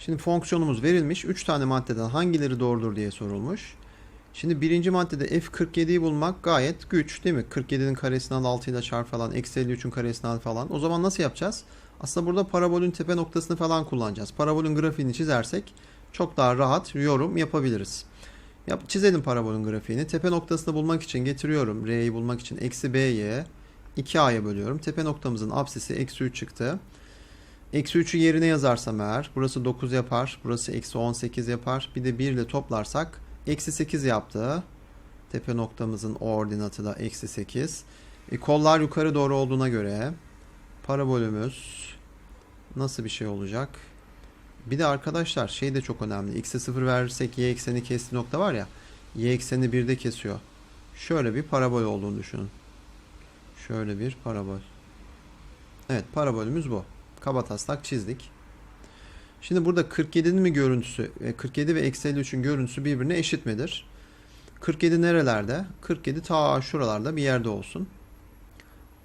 Şimdi fonksiyonumuz verilmiş. 3 tane maddeden hangileri doğrudur diye sorulmuş. Şimdi birinci maddede f47'yi bulmak gayet güç değil mi? 47'nin karesini al 6 ile çarp falan. Eksi 53'ün karesini al falan. O zaman nasıl yapacağız? Aslında burada parabolün tepe noktasını falan kullanacağız. Parabolün grafiğini çizersek çok daha rahat yorum yapabiliriz. Yap, çizelim parabolün grafiğini. Tepe noktasını bulmak için getiriyorum. R'yi bulmak için eksi b'ye 2a'ya bölüyorum. Tepe noktamızın apsisi eksi 3 çıktı. Eksi 3'ü yerine yazarsam eğer burası 9 yapar. Burası eksi 18 yapar. Bir de 1 ile toplarsak eksi 8 yaptı. Tepe noktamızın ordinatı da eksi 8. E, kollar yukarı doğru olduğuna göre parabolümüz nasıl bir şey olacak? Bir de arkadaşlar şey de çok önemli. X'e 0 verirsek y ekseni kestiği nokta var ya. Y ekseni 1'de kesiyor. Şöyle bir parabol olduğunu düşünün. Şöyle bir parabol. Evet parabolümüz bu. Kabataslak çizdik. Şimdi burada 47'nin mi görüntüsü, e, 47 ve eksi 53'ün görüntüsü birbirine eşit midir? 47 nerelerde? 47 ta şuralarda bir yerde olsun.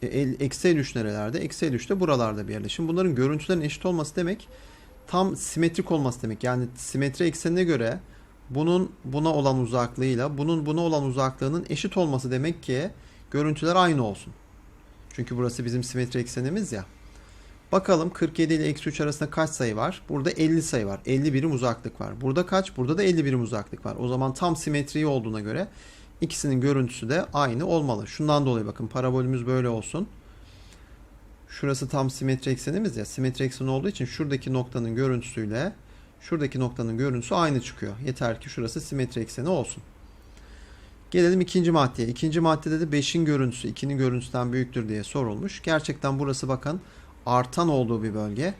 E, Eksi 53 nerelerde? Eksi 53 de buralarda bir yerde. Şimdi bunların görüntülerin eşit olması demek tam simetrik olması demek. Yani simetri eksenine göre bunun buna olan uzaklığıyla bunun buna olan uzaklığının eşit olması demek ki görüntüler aynı olsun. Çünkü burası bizim simetri eksenimiz ya. Bakalım 47 ile eksi 3 arasında kaç sayı var? Burada 50 sayı var. 50 birim uzaklık var. Burada kaç? Burada da 50 birim uzaklık var. O zaman tam simetri olduğuna göre ikisinin görüntüsü de aynı olmalı. Şundan dolayı bakın parabolümüz böyle olsun. Şurası tam simetri eksenimiz ya. Simetri ekseni olduğu için şuradaki noktanın görüntüsüyle şuradaki noktanın görüntüsü aynı çıkıyor. Yeter ki şurası simetri ekseni olsun. Gelelim ikinci maddeye. İkinci maddede de 5'in görüntüsü 2'nin görüntüsünden büyüktür diye sorulmuş. Gerçekten burası bakın artan olduğu bir bölge.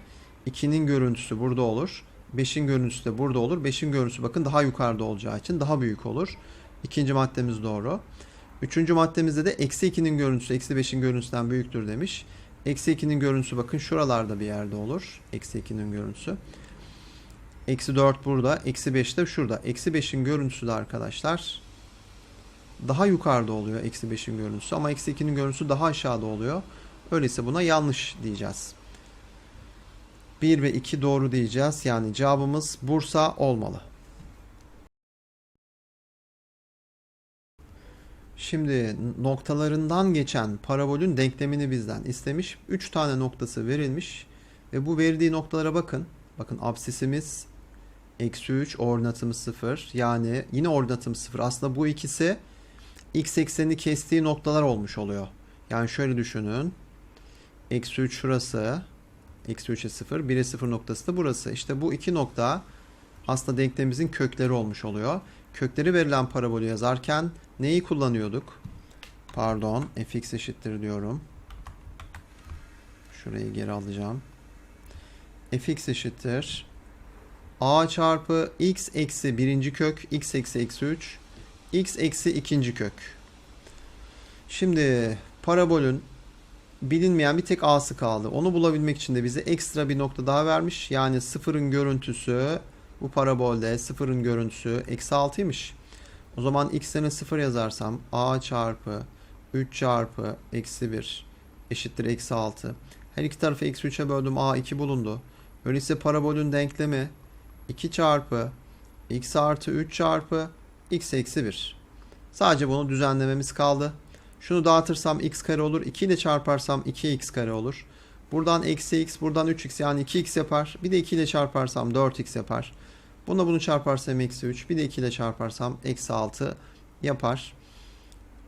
2'nin görüntüsü burada olur. 5'in görüntüsü de burada olur. 5'in görüntüsü bakın daha yukarıda olacağı için daha büyük olur. İkinci maddemiz doğru. Üçüncü maddemizde de eksi 2'nin görüntüsü eksi 5'in görüntüsünden büyüktür demiş. Eksi 2'nin görüntüsü bakın şuralarda bir yerde olur. Eksi 2'nin görüntüsü. Eksi 4 burada. Eksi 5 de şurada. Eksi 5'in görüntüsü de arkadaşlar daha yukarıda oluyor eksi 5'in görüntüsü. Ama eksi 2'nin görüntüsü daha aşağıda oluyor. Öyleyse buna yanlış diyeceğiz. 1 ve 2 doğru diyeceğiz. Yani cevabımız Bursa olmalı. Şimdi noktalarından geçen parabolün denklemini bizden istemiş. 3 tane noktası verilmiş. Ve bu verdiği noktalara bakın. Bakın absisimiz eksi 3, ordinatımız 0. Yani yine ordinatımız 0. Aslında bu ikisi x eksenini kestiği noktalar olmuş oluyor. Yani şöyle düşünün. Eksi 3 şurası. Eksi 3'e 0. 1'e 0 noktası da burası. İşte bu iki nokta aslında denklemimizin kökleri olmuş oluyor. Kökleri verilen parabolü yazarken neyi kullanıyorduk? Pardon. fx eşittir diyorum. Şurayı geri alacağım. fx eşittir. a çarpı x eksi birinci kök x eksi eksi 3 x eksi ikinci kök. Şimdi parabolün bilinmeyen bir tek a'sı kaldı. Onu bulabilmek için de bize ekstra bir nokta daha vermiş. Yani sıfırın görüntüsü bu parabolde sıfırın görüntüsü eksi 6'ymış. O zaman x'ine 0 yazarsam a çarpı 3 çarpı eksi 1 eşittir eksi 6. Her iki tarafı eksi 3'e böldüm a 2 bulundu. Öyleyse parabolün denklemi 2 çarpı x artı 3 çarpı x eksi 1. Sadece bunu düzenlememiz kaldı. Şunu dağıtırsam x kare olur. 2 ile çarparsam 2x kare olur. Buradan eksi x, buradan 3x yani 2x yapar. Bir de 2 ile çarparsam 4x yapar. Buna bunu çarparsam eksi 3. Bir de 2 ile çarparsam eksi 6 yapar.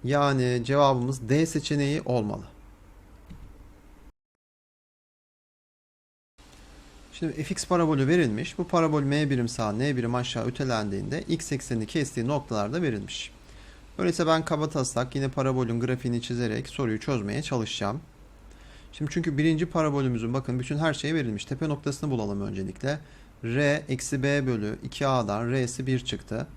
Yani cevabımız D seçeneği olmalı. Şimdi fx parabolü verilmiş. Bu parabol m birim sağ, n birim aşağı ötelendiğinde x eksenini kestiği noktalarda verilmiş. Öyleyse ben kaba taslak yine parabolün grafiğini çizerek soruyu çözmeye çalışacağım. Şimdi çünkü birinci parabolümüzün bakın bütün her şey verilmiş. Tepe noktasını bulalım öncelikle. R eksi b bölü 2a'dan r'si 1 çıktı.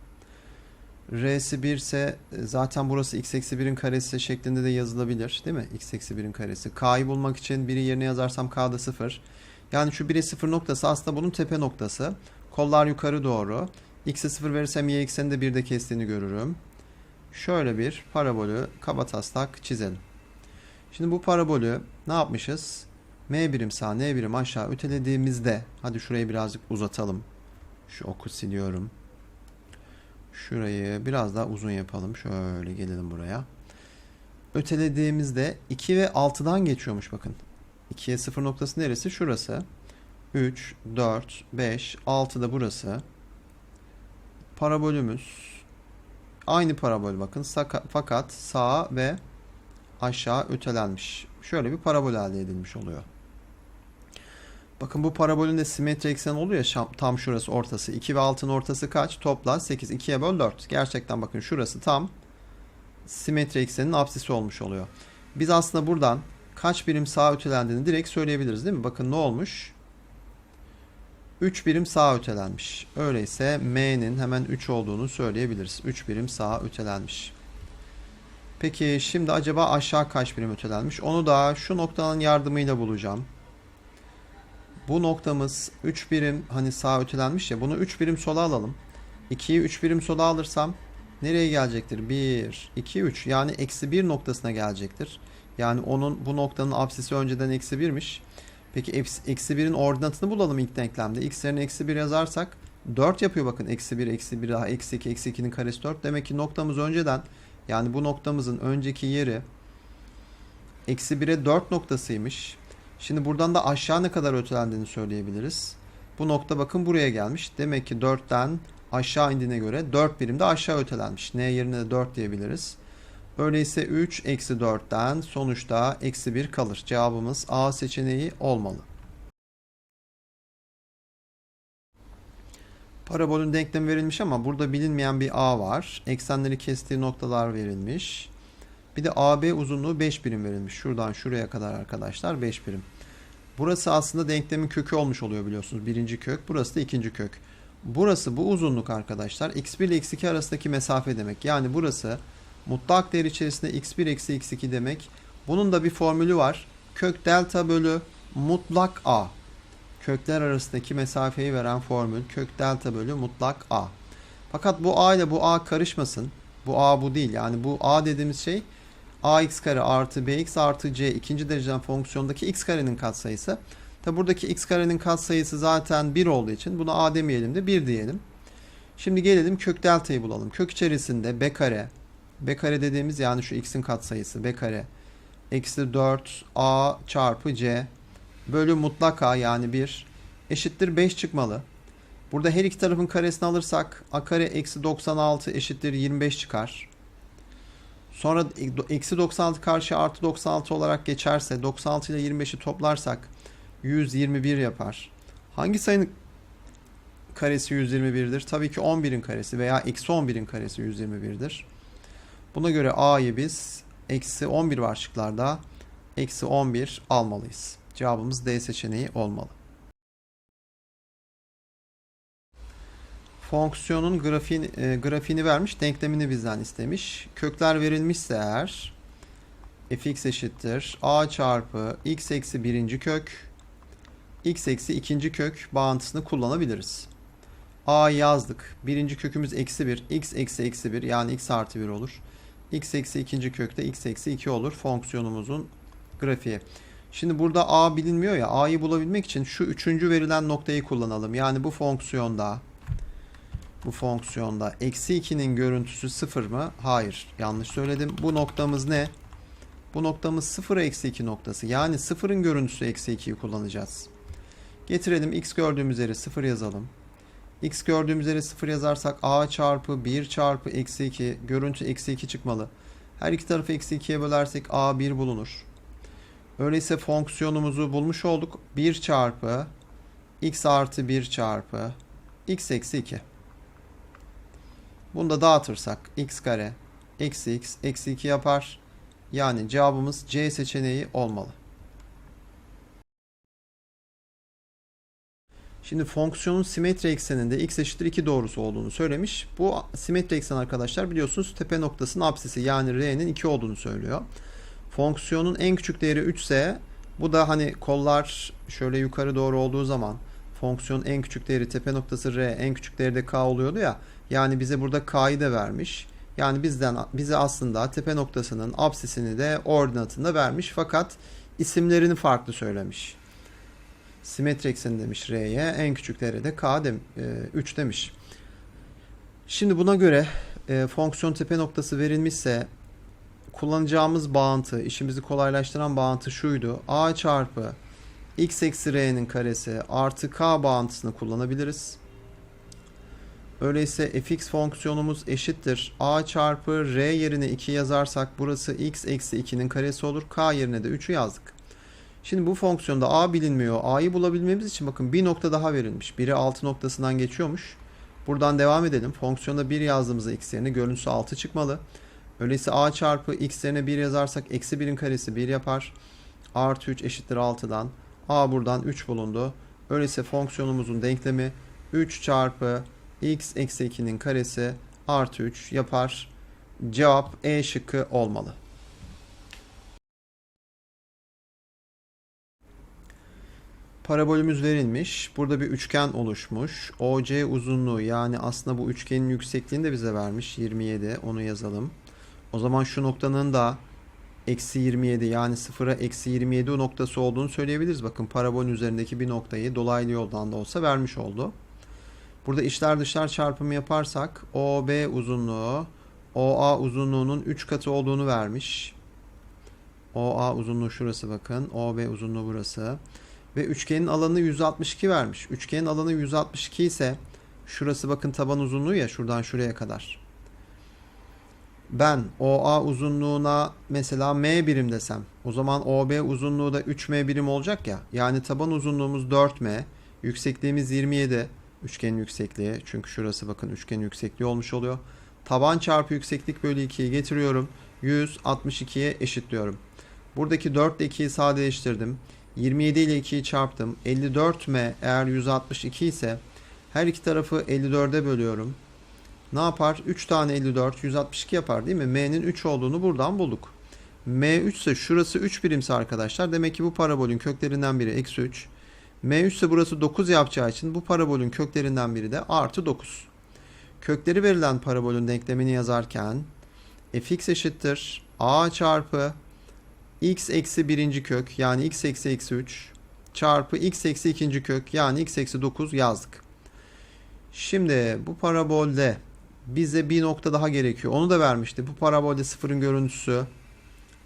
R'si 1 ise zaten burası x eksi 1'in karesi şeklinde de yazılabilir. Değil mi? x eksi 1'in karesi. K'yı bulmak için biri yerine yazarsam k'da 0. Yani şu 1'e 0 noktası aslında bunun tepe noktası. Kollar yukarı doğru. X'e 0 verirsem y ekseni de 1'de kestiğini görürüm. Şöyle bir parabolü kabataslak çizelim. Şimdi bu parabolü ne yapmışız? M birim sağ, N birim aşağı ötelediğimizde hadi şurayı birazcık uzatalım. Şu oku siliyorum. Şurayı biraz daha uzun yapalım. Şöyle gelelim buraya. Ötelediğimizde 2 ve 6'dan geçiyormuş bakın. 2'ye 0 noktası neresi? Şurası. 3, 4, 5, 6 da burası. Parabolümüz aynı parabol bakın. Fakat sağa ve aşağı ötelenmiş. Şöyle bir parabol elde edilmiş oluyor. Bakın bu parabolün de simetri eksen oluyor ya tam şurası ortası. 2 ve 6'nın ortası kaç? Topla 8. 2'ye böl 4. Gerçekten bakın şurası tam simetri eksenin apsisi olmuş oluyor. Biz aslında buradan kaç birim sağa ötelendiğini direkt söyleyebiliriz değil mi? Bakın ne olmuş? 3 birim sağa ötelenmiş. Öyleyse M'nin hemen 3 olduğunu söyleyebiliriz. 3 birim sağa ötelenmiş. Peki şimdi acaba aşağı kaç birim ötelenmiş? Onu da şu noktanın yardımıyla bulacağım. Bu noktamız 3 birim hani sağa ötelenmiş ya bunu 3 birim sola alalım. 2'yi 3 birim sola alırsam nereye gelecektir? 1, 2, 3 yani eksi 1 noktasına gelecektir. Yani onun bu noktanın apsisi önceden eksi 1'miş. Peki eksi- eksi 1'in ordinatını bulalım ilk denklemde. X yerine eksi 1 yazarsak 4 yapıyor bakın. Eksi 1, eksi 1 daha eksi 2, eksi 2'nin karesi 4. Demek ki noktamız önceden yani bu noktamızın önceki yeri eksi 1'e 4 noktasıymış. Şimdi buradan da aşağı ne kadar ötelendiğini söyleyebiliriz. Bu nokta bakın buraya gelmiş. Demek ki 4'ten aşağı indiğine göre 4 birim de aşağı ötelenmiş. N yerine de 4 diyebiliriz. Öyleyse 3 eksi 4'ten sonuçta eksi 1 kalır. Cevabımız A seçeneği olmalı. Parabolün denklemi verilmiş ama burada bilinmeyen bir A var. Eksenleri kestiği noktalar verilmiş. Bir de AB uzunluğu 5 birim verilmiş. Şuradan şuraya kadar arkadaşlar 5 birim. Burası aslında denklemin kökü olmuş oluyor biliyorsunuz. Birinci kök. Burası da ikinci kök. Burası bu uzunluk arkadaşlar. x1 ile x2 arasındaki mesafe demek. Yani burası mutlak değer içerisinde x1 eksi x2 demek. Bunun da bir formülü var. Kök delta bölü mutlak a. Kökler arasındaki mesafeyi veren formül kök delta bölü mutlak a. Fakat bu a ile bu a karışmasın. Bu a bu değil. Yani bu a dediğimiz şey ax kare artı bx artı c ikinci dereceden fonksiyondaki x karenin katsayısı. Tabi buradaki x karenin katsayısı zaten 1 olduğu için buna a demeyelim de 1 diyelim. Şimdi gelelim kök delta'yı bulalım. Kök içerisinde b kare b kare dediğimiz yani şu x'in katsayısı b kare eksi 4 a çarpı c bölü mutlak a yani 1 eşittir 5 çıkmalı. Burada her iki tarafın karesini alırsak a kare eksi 96 eşittir 25 çıkar. Sonra eksi 96 karşı artı 96 olarak geçerse 96 ile 25'i toplarsak 121 yapar. Hangi sayının karesi 121'dir? Tabii ki 11'in karesi veya eksi 11'in karesi 121'dir. Buna göre a'yı biz eksi 11 var şıklarda. Eksi 11 almalıyız. Cevabımız D seçeneği olmalı. Fonksiyonun grafiğini, e, grafiğini vermiş, denklemini bizden istemiş. Kökler verilmişse eğer fx eşittir a çarpı x eksi birinci kök x eksi ikinci kök bağıntısını kullanabiliriz. A yazdık. Birinci kökümüz eksi 1. x eksi eksi 1 yani x artı 1 olur. x eksi ikinci kökte x eksi 2 olur fonksiyonumuzun grafiği. Şimdi burada a bilinmiyor ya a'yı bulabilmek için şu üçüncü verilen noktayı kullanalım. Yani bu fonksiyonda bu fonksiyonda eksi 2'nin görüntüsü 0 mı? Hayır. Yanlış söyledim. Bu noktamız ne? Bu noktamız 0 eksi 2 noktası. Yani 0'ın görüntüsü eksi 2'yi kullanacağız. Getirelim x gördüğümüz yere 0 yazalım. X gördüğümüz yere 0 yazarsak a çarpı 1 çarpı eksi 2 görüntü eksi 2 çıkmalı. Her iki tarafı eksi 2'ye bölersek a 1 bulunur. Öyleyse fonksiyonumuzu bulmuş olduk. 1 çarpı x artı 1 çarpı x eksi 2. Bunu da dağıtırsak x kare eksi x eksi 2 yapar. Yani cevabımız C seçeneği olmalı. Şimdi fonksiyonun simetri ekseninde x eşittir 2 doğrusu olduğunu söylemiş. Bu simetri eksen arkadaşlar biliyorsunuz tepe noktasının apsisi yani r'nin 2 olduğunu söylüyor. Fonksiyonun en küçük değeri 3 ise bu da hani kollar şöyle yukarı doğru olduğu zaman fonksiyonun en küçük değeri tepe noktası r en küçük değeri de k oluyordu ya. Yani bize burada k'yı da vermiş. Yani bizden bize aslında tepe noktasının apsisini de ordinatını da vermiş fakat isimlerini farklı söylemiş. Simetri ekseni demiş R'ye. En küçük değeri de K dem, e, 3 demiş. Şimdi buna göre e, fonksiyon tepe noktası verilmişse kullanacağımız bağıntı, işimizi kolaylaştıran bağıntı şuydu. A çarpı x eksi r'nin karesi artı k bağıntısını kullanabiliriz. Öyleyse fx fonksiyonumuz eşittir. a çarpı r yerine 2 yazarsak burası x eksi 2'nin karesi olur. k yerine de 3'ü yazdık. Şimdi bu fonksiyonda a bilinmiyor. a'yı bulabilmemiz için bakın bir nokta daha verilmiş. Biri 6 noktasından geçiyormuş. Buradan devam edelim. Fonksiyonda 1 yazdığımızda x yerine görüntüsü 6 çıkmalı. Öyleyse a çarpı x yerine 1 yazarsak eksi 1'in karesi 1 yapar. Artı 3 eşittir 6'dan. a buradan 3 bulundu. Öyleyse fonksiyonumuzun denklemi 3 çarpı x eksi 2'nin karesi artı 3 yapar. Cevap E şıkkı olmalı. Parabolümüz verilmiş. Burada bir üçgen oluşmuş. OC uzunluğu yani aslında bu üçgenin yüksekliğini de bize vermiş. 27 onu yazalım. O zaman şu noktanın da eksi 27 yani sıfıra eksi 27 noktası olduğunu söyleyebiliriz. Bakın parabolün üzerindeki bir noktayı dolaylı yoldan da olsa vermiş oldu. Burada içler dışlar çarpımı yaparsak OB uzunluğu OA uzunluğunun 3 katı olduğunu vermiş. OA uzunluğu şurası bakın. OB uzunluğu burası. Ve üçgenin alanı 162 vermiş. Üçgenin alanı 162 ise şurası bakın taban uzunluğu ya şuradan şuraya kadar. Ben OA uzunluğuna mesela M birim desem o zaman OB uzunluğu da 3M birim olacak ya. Yani taban uzunluğumuz 4M, yüksekliğimiz 27. Üçgenin yüksekliği çünkü şurası bakın üçgenin yüksekliği olmuş oluyor. Taban çarpı yükseklik bölü 2'yi getiriyorum. 162'ye eşitliyorum. Buradaki 4 ile 2'yi sadeleştirdim. 27 ile 2'yi çarptım. 54m eğer 162 ise her iki tarafı 54'e bölüyorum. Ne yapar? 3 tane 54 162 yapar değil mi? M'nin 3 olduğunu buradan bulduk. M3 ise şurası 3 birimse arkadaşlar. Demek ki bu parabolün köklerinden biri eksi 3. M3 ise burası 9 yapacağı için bu parabolün köklerinden biri de artı 9. Kökleri verilen parabolün denklemini yazarken fx eşittir a çarpı x eksi birinci kök yani x eksi eksi 3 çarpı x eksi ikinci kök yani x eksi 9 yazdık. Şimdi bu parabolde bize bir nokta daha gerekiyor. Onu da vermişti. Bu parabolde sıfırın görüntüsü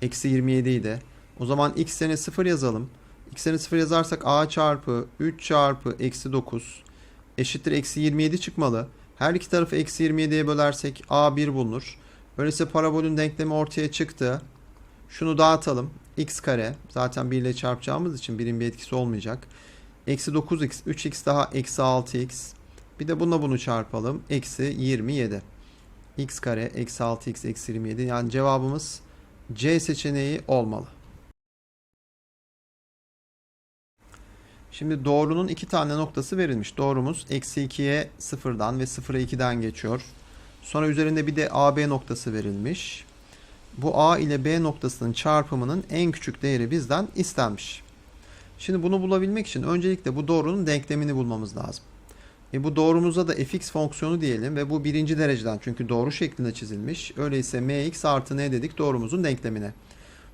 eksi 27 idi. O zaman x yerine 0 yazalım. x yerine 0 yazarsak a çarpı 3 çarpı eksi 9 eşittir eksi 27 çıkmalı. Her iki tarafı eksi 27'ye bölersek a 1 bulunur. Öyleyse parabolün denklemi ortaya çıktı. Şunu dağıtalım. x kare zaten 1 ile çarpacağımız için birin bir etkisi olmayacak. Eksi 9x 3x daha eksi 6x. Bir de bununla bunu çarpalım. Eksi 27. x kare eksi 6x eksi 27. Yani cevabımız C seçeneği olmalı. Şimdi doğrunun iki tane noktası verilmiş. Doğrumuz eksi 2'ye 0'dan ve 0'a 2'den geçiyor. Sonra üzerinde bir de AB noktası verilmiş. Bu A ile B noktasının çarpımının en küçük değeri bizden istenmiş. Şimdi bunu bulabilmek için öncelikle bu doğrunun denklemini bulmamız lazım. E bu doğrumuza da fx fonksiyonu diyelim ve bu birinci dereceden çünkü doğru şeklinde çizilmiş. Öyleyse mx artı n dedik doğrumuzun denklemine.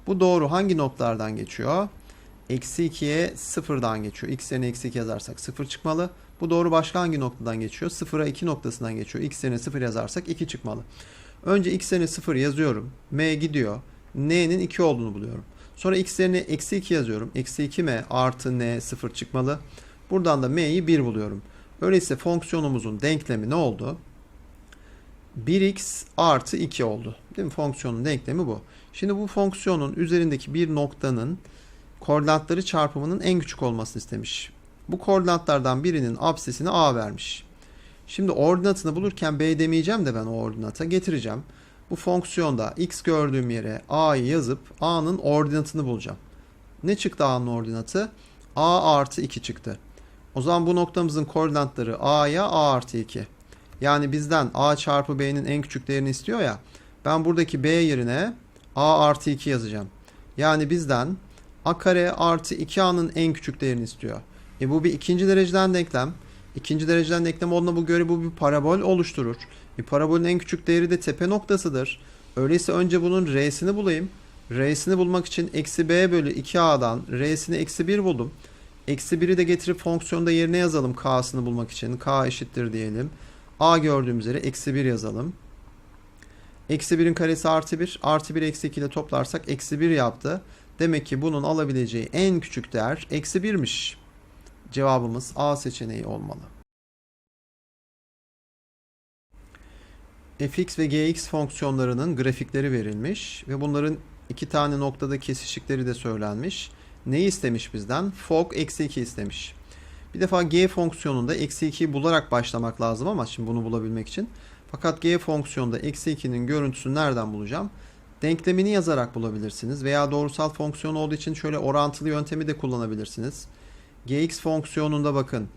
Bu doğru hangi noktalardan geçiyor? Eksi 2'ye 0'dan geçiyor. x yerine eksi 2 yazarsak 0 çıkmalı. Bu doğru başka hangi noktadan geçiyor? 0'a 2 noktasından geçiyor. x yerine 0 yazarsak 2 çıkmalı. Önce x yerine 0 yazıyorum. m gidiyor. n'nin 2 olduğunu buluyorum. Sonra x eksi 2 yazıyorum. Eksi 2m artı n 0 çıkmalı. Buradan da m'yi 1 buluyorum. Öyleyse fonksiyonumuzun denklemi ne oldu? 1x artı 2 oldu. Değil mi? Fonksiyonun denklemi bu. Şimdi bu fonksiyonun üzerindeki bir noktanın koordinatları çarpımının en küçük olmasını istemiş. Bu koordinatlardan birinin absesini a vermiş. Şimdi ordinatını bulurken b demeyeceğim de ben o ordinata getireceğim. Bu fonksiyonda x gördüğüm yere a'yı yazıp a'nın ordinatını bulacağım. Ne çıktı a'nın ordinatı? a artı 2 çıktı. O zaman bu noktamızın koordinatları a'ya a artı 2. Yani bizden a çarpı b'nin en küçük değerini istiyor ya. Ben buradaki b yerine a artı 2 yazacağım. Yani bizden a kare artı 2a'nın en küçük değerini istiyor. E bu bir ikinci dereceden denklem. İkinci dereceden denklem olduğuna bu göre bu bir parabol oluşturur. Bir parabolün en küçük değeri de tepe noktasıdır. Öyleyse önce bunun r'sini bulayım. R'sini bulmak için eksi b bölü 2a'dan r'sini eksi 1 buldum. Eksi 1'i de getirip fonksiyonda yerine yazalım k'sını bulmak için. k eşittir diyelim. a gördüğümüz üzere eksi 1 yazalım. Eksi 1'in karesi artı 1. Artı 1 eksi 2 ile toplarsak eksi 1 yaptı. Demek ki bunun alabileceği en küçük değer eksi 1'miş. Cevabımız A seçeneği olmalı. fx ve gx fonksiyonlarının grafikleri verilmiş ve bunların iki tane noktada kesişikleri de söylenmiş. Neyi istemiş bizden? Fog eksi 2 istemiş. Bir defa g fonksiyonunda eksi 2'yi bularak başlamak lazım ama şimdi bunu bulabilmek için. Fakat g fonksiyonunda eksi 2'nin görüntüsünü nereden bulacağım? Denklemini yazarak bulabilirsiniz veya doğrusal fonksiyon olduğu için şöyle orantılı yöntemi de kullanabilirsiniz. Gx fonksiyonunda bakın.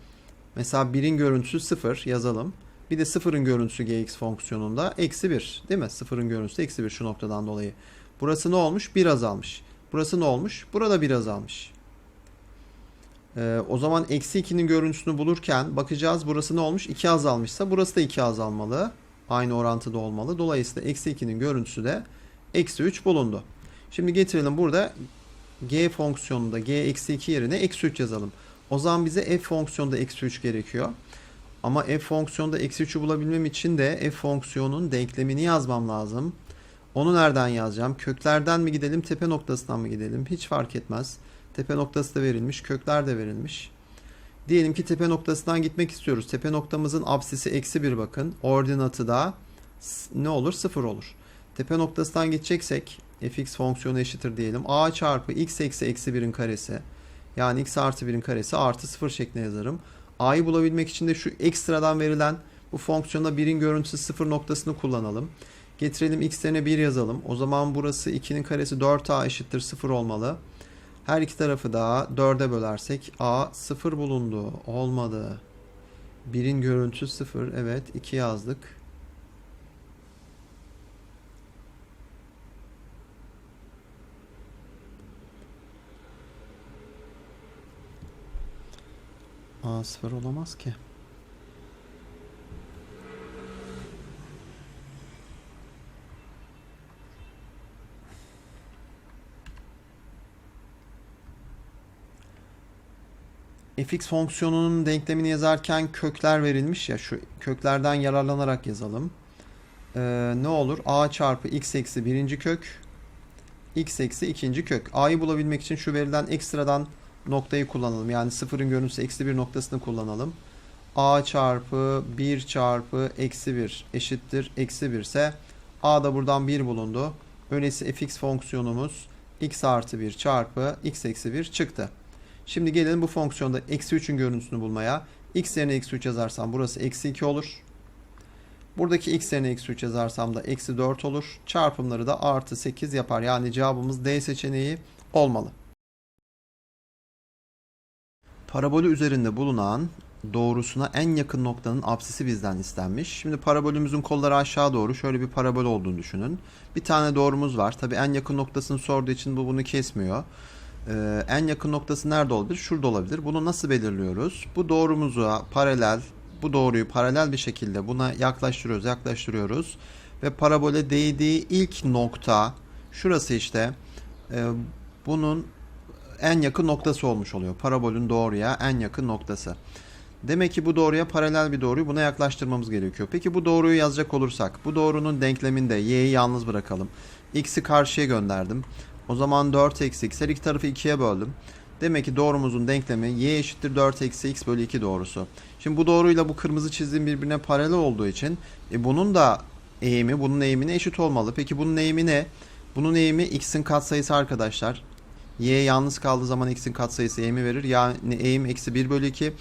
Mesela 1'in görüntüsü 0 yazalım. Bir de 0'ın görüntüsü gx fonksiyonunda eksi 1 değil mi? 0'ın görüntüsü eksi 1 şu noktadan dolayı. Burası ne olmuş? 1 azalmış. Burası ne olmuş? Burada 1 azalmış. Ee, o zaman eksi 2'nin görüntüsünü bulurken bakacağız burası ne olmuş? 2 azalmışsa burası da 2 azalmalı. Aynı orantıda olmalı. Dolayısıyla eksi 2'nin görüntüsü de eksi 3 bulundu. Şimdi getirelim burada g fonksiyonunda g eksi 2 yerine eksi 3 yazalım. O zaman bize f fonksiyonunda eksi 3 gerekiyor. Ama f fonksiyonda eksi 3'ü bulabilmem için de f fonksiyonun denklemini yazmam lazım. Onu nereden yazacağım? Köklerden mi gidelim, tepe noktasından mı gidelim? Hiç fark etmez. Tepe noktası da verilmiş, kökler de verilmiş. Diyelim ki tepe noktasından gitmek istiyoruz. Tepe noktamızın absisi eksi 1 bakın. Ordinatı da ne olur? 0 olur. Tepe noktasından gideceksek fx fonksiyonu eşittir diyelim. a çarpı x eksi eksi 1'in karesi. Yani x artı 1'in karesi artı 0 şeklinde yazarım. a'yı bulabilmek için de şu ekstradan verilen bu fonksiyonda 1'in görüntüsü 0 noktasını kullanalım. Getirelim x yerine 1 yazalım. O zaman burası 2'nin karesi 4a eşittir 0 olmalı. Her iki tarafı da 4'e bölersek a 0 bulundu. Olmadı. 1'in görüntüsü 0. Evet 2 yazdık. A 0 olamaz ki. fx fonksiyonunun denklemini yazarken kökler verilmiş ya şu köklerden yararlanarak yazalım. Ee, ne olur? a çarpı x eksi birinci kök x eksi ikinci kök. a'yı bulabilmek için şu verilen ekstradan noktayı kullanalım. Yani sıfırın görüntüsü eksi bir noktasını kullanalım. a çarpı 1 çarpı eksi 1 eşittir eksi 1 ise a da buradan 1 bulundu. Öyleyse fx fonksiyonumuz x artı 1 çarpı x eksi 1 çıktı. Şimdi gelelim bu fonksiyonda eksi 3'ün görüntüsünü bulmaya. x yerine eksi 3 yazarsam burası eksi 2 olur. Buradaki x yerine eksi 3 yazarsam da eksi 4 olur. Çarpımları da artı 8 yapar. Yani cevabımız D seçeneği olmalı. Parabolü üzerinde bulunan doğrusuna en yakın noktanın apsisi bizden istenmiş. Şimdi parabolümüzün kolları aşağı doğru şöyle bir parabol olduğunu düşünün. Bir tane doğrumuz var. Tabi en yakın noktasını sorduğu için bu bunu kesmiyor. Ee, en yakın noktası nerede olabilir? Şurada olabilir. Bunu nasıl belirliyoruz? Bu doğrumuza paralel, bu doğruyu paralel bir şekilde buna yaklaştırıyoruz, yaklaştırıyoruz. Ve parabole değdiği ilk nokta, şurası işte, e, bunun en yakın noktası olmuş oluyor. Parabolün doğruya en yakın noktası. Demek ki bu doğruya paralel bir doğruyu buna yaklaştırmamız gerekiyor. Peki bu doğruyu yazacak olursak, bu doğrunun denkleminde y'yi yalnız bırakalım. x'i karşıya gönderdim. O zaman 4 eksi x. Her iki tarafı 2'ye böldüm. Demek ki doğrumuzun denklemi y eşittir 4 eksi x bölü 2 doğrusu. Şimdi bu doğruyla bu kırmızı çizdiğim birbirine paralel olduğu için e, bunun da eğimi bunun eğimine eşit olmalı. Peki bunun eğimi ne? Bunun eğimi x'in katsayısı arkadaşlar. Y yalnız kaldığı zaman x'in katsayısı eğimi verir. Yani eğim eksi 1 bölü 2.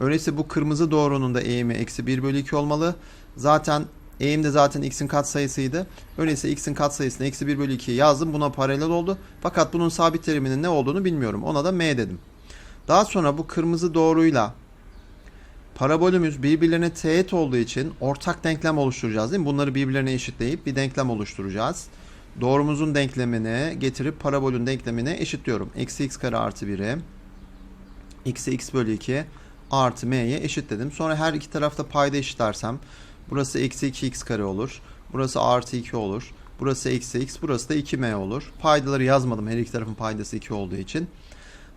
Öyleyse bu kırmızı doğrunun da eğimi eksi 1 bölü 2 olmalı. Zaten Eğim de zaten x'in katsayısıydı. Öyleyse x'in katsayısını eksi 1 bölü 2'ye yazdım. Buna paralel oldu. Fakat bunun sabit teriminin ne olduğunu bilmiyorum. Ona da m dedim. Daha sonra bu kırmızı doğruyla parabolümüz birbirlerine teğet olduğu için ortak denklem oluşturacağız değil mi? Bunları birbirlerine eşitleyip bir denklem oluşturacağız. Doğrumuzun denklemini getirip parabolün denklemine eşitliyorum. Eksi x kare artı 1'i x'e x bölü 2 artı m'ye eşitledim. Sonra her iki tarafta payda eşitlersem Burası eksi 2x kare olur. Burası artı 2 olur. Burası eksi x. Burası da 2m olur. Paydaları yazmadım her iki tarafın paydası 2 olduğu için.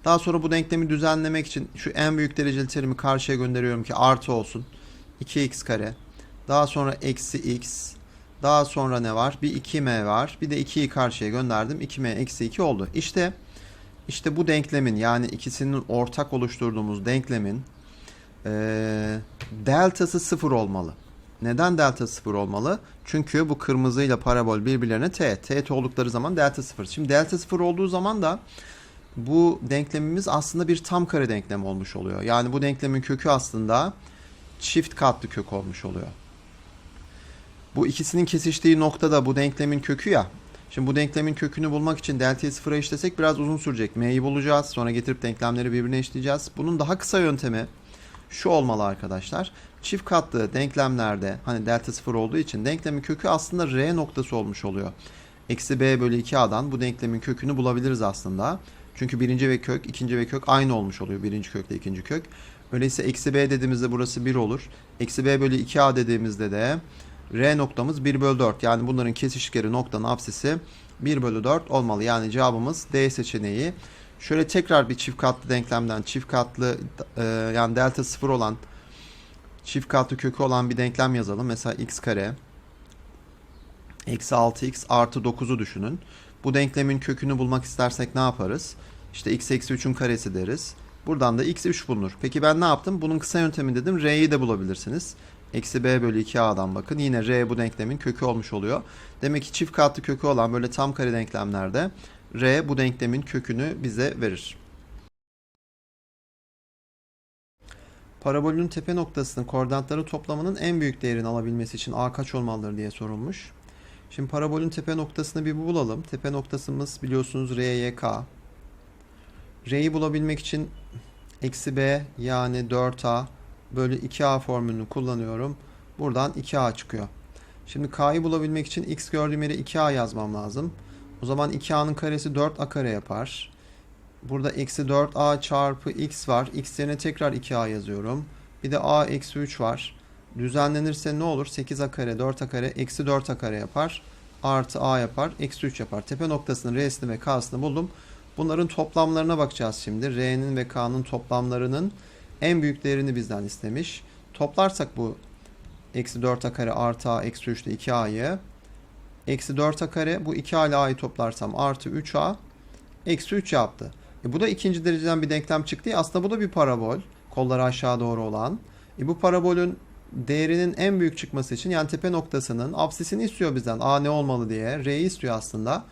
Daha sonra bu denklemi düzenlemek için şu en büyük dereceli terimi karşıya gönderiyorum ki artı olsun. 2x kare. Daha sonra eksi x. Daha sonra ne var? Bir 2m var. Bir de 2'yi karşıya gönderdim. 2m eksi 2 oldu. İşte işte bu denklemin yani ikisinin ortak oluşturduğumuz denklemin eee, deltası sıfır olmalı. Neden delta sıfır olmalı? Çünkü bu kırmızıyla parabol birbirlerine teğet. Teğet oldukları zaman delta sıfır. Şimdi delta sıfır olduğu zaman da bu denklemimiz aslında bir tam kare denklem olmuş oluyor. Yani bu denklemin kökü aslında çift katlı kök olmuş oluyor. Bu ikisinin kesiştiği noktada bu denklemin kökü ya. Şimdi bu denklemin kökünü bulmak için delta'yı sıfıra eşlesek biraz uzun sürecek. M'yi bulacağız. Sonra getirip denklemleri birbirine eşleyeceğiz. Bunun daha kısa yöntemi şu olmalı arkadaşlar. Çift katlı denklemlerde hani delta sıfır olduğu için denklemin kökü aslında R noktası olmuş oluyor. Eksi B bölü 2A'dan bu denklemin kökünü bulabiliriz aslında. Çünkü birinci ve kök, ikinci ve kök aynı olmuş oluyor. Birinci kökle ikinci kök. Öyleyse eksi B dediğimizde burası 1 olur. Eksi B bölü 2A dediğimizde de R noktamız 1 bölü 4. Yani bunların kesişkeri noktanın apsisi 1 bölü 4 olmalı. Yani cevabımız D seçeneği. Şöyle tekrar bir çift katlı denklemden çift katlı e, yani delta 0 olan çift katlı kökü olan bir denklem yazalım. Mesela x kare eksi 6x artı 9'u düşünün. Bu denklemin kökünü bulmak istersek ne yaparız? İşte x eksi 3'ün karesi deriz. Buradan da x 3 bulunur. Peki ben ne yaptım? Bunun kısa yöntemi dedim. R'yi de bulabilirsiniz. Eksi b bölü 2a'dan bakın. Yine r bu denklemin kökü olmuş oluyor. Demek ki çift katlı kökü olan böyle tam kare denklemlerde r bu denklemin kökünü bize verir. Parabolün tepe noktasının koordinatları toplamının en büyük değerini alabilmesi için a kaç olmalıdır diye sorulmuş. Şimdi parabolün tepe noktasını bir bulalım. Tepe noktasımız biliyorsunuz RYK. R'yi bulabilmek için eksi b yani 4a bölü 2a formülünü kullanıyorum. Buradan 2a çıkıyor. Şimdi k'yı bulabilmek için x gördüğüm yere 2a yazmam lazım. O zaman 2a'nın karesi 4a kare yapar. Burada eksi 4a çarpı x var. x yerine tekrar 2a yazıyorum. Bir de a eksi 3 var. Düzenlenirse ne olur? 8a kare 4a kare eksi 4a kare yapar. Artı a yapar. Eksi 3 yapar. Tepe noktasının r'sini ve k'sını buldum. Bunların toplamlarına bakacağız şimdi. R'nin ve k'nın toplamlarının en büyük değerini bizden istemiş. Toplarsak bu eksi 4a kare artı a eksi 3 ile 2a'yı eksi 4a kare bu 2a ile a'yı toplarsam artı 3a eksi 3 yaptı. E bu da ikinci dereceden bir denklem çıktı. ya, Aslında bu da bir parabol. Kolları aşağı doğru olan. E bu parabolün değerinin en büyük çıkması için yani tepe noktasının absisini istiyor bizden. A ne olmalı diye. R'yi istiyor aslında.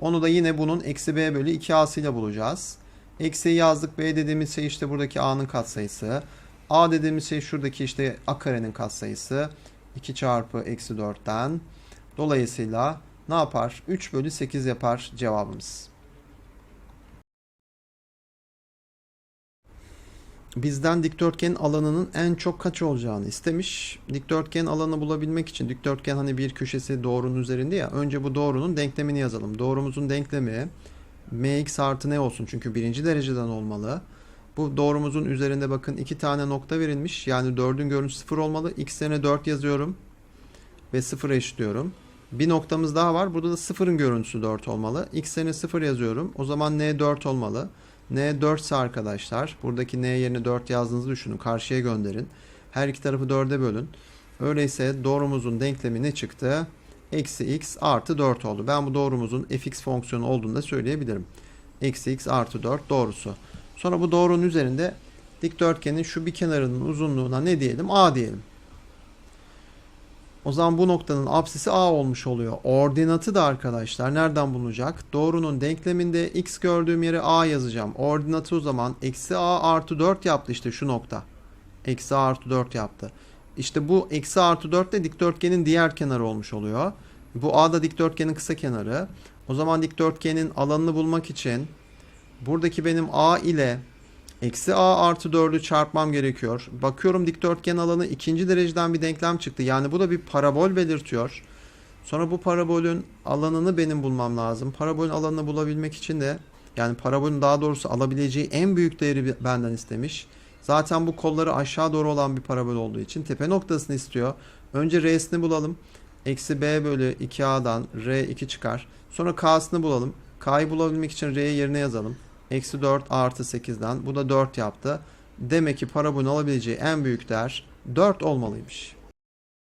Onu da yine bunun eksi b bölü 2a'sı ile bulacağız. Eksiği yazdık. B dediğimiz şey işte buradaki a'nın katsayısı. A dediğimiz şey şuradaki işte a karenin katsayısı. 2 çarpı eksi 4'ten. Dolayısıyla ne yapar? 3 bölü 8 yapar cevabımız. Bizden dikdörtgenin alanının en çok kaç olacağını istemiş. Dikdörtgen alanı bulabilmek için dikdörtgen hani bir köşesi doğrunun üzerinde ya. Önce bu doğrunun denklemini yazalım. Doğrumuzun denklemi mx artı ne olsun? Çünkü birinci dereceden olmalı. Bu doğrumuzun üzerinde bakın iki tane nokta verilmiş. Yani 4'ün görüntüsü 0 olmalı. x yerine 4 yazıyorum. Ve 0 eşitliyorum. Bir noktamız daha var. Burada da 0'ın görüntüsü 4 olmalı. x yerine 0 yazıyorum. O zaman n 4 olmalı. n 4 ise arkadaşlar buradaki n yerine 4 yazdığınızı düşünün. Karşıya gönderin. Her iki tarafı 4'e bölün. Öyleyse doğrumuzun denklemi ne çıktı? Eksi x artı 4 oldu. Ben bu doğrumuzun fx fonksiyonu olduğunu da söyleyebilirim. Eksi x artı 4 doğrusu. Sonra bu doğrunun üzerinde dikdörtgenin şu bir kenarının uzunluğuna ne diyelim? A diyelim. O zaman bu noktanın apsisi A olmuş oluyor. Ordinatı da arkadaşlar nereden bulunacak? Doğrunun denkleminde x gördüğüm yere A yazacağım. Ordinatı o zaman eksi A artı 4 yaptı işte şu nokta. Eksi A artı 4 yaptı. İşte bu eksi artı 4 de dikdörtgenin diğer kenarı olmuş oluyor. Bu A da dikdörtgenin kısa kenarı. O zaman dikdörtgenin alanını bulmak için buradaki benim A ile eksi A artı 4'ü çarpmam gerekiyor. Bakıyorum dikdörtgen alanı ikinci dereceden bir denklem çıktı. Yani bu da bir parabol belirtiyor. Sonra bu parabolün alanını benim bulmam lazım. Parabolün alanını bulabilmek için de yani parabolün daha doğrusu alabileceği en büyük değeri benden istemiş. Zaten bu kolları aşağı doğru olan bir parabol olduğu için tepe noktasını istiyor. Önce R'sini bulalım. Eksi B bölü 2A'dan R2 çıkar. Sonra K'sını bulalım. K'yı bulabilmek için R'yi yerine yazalım. Eksi 4 artı 8'den. Bu da 4 yaptı. Demek ki parabolün alabileceği en büyük değer 4 olmalıymış.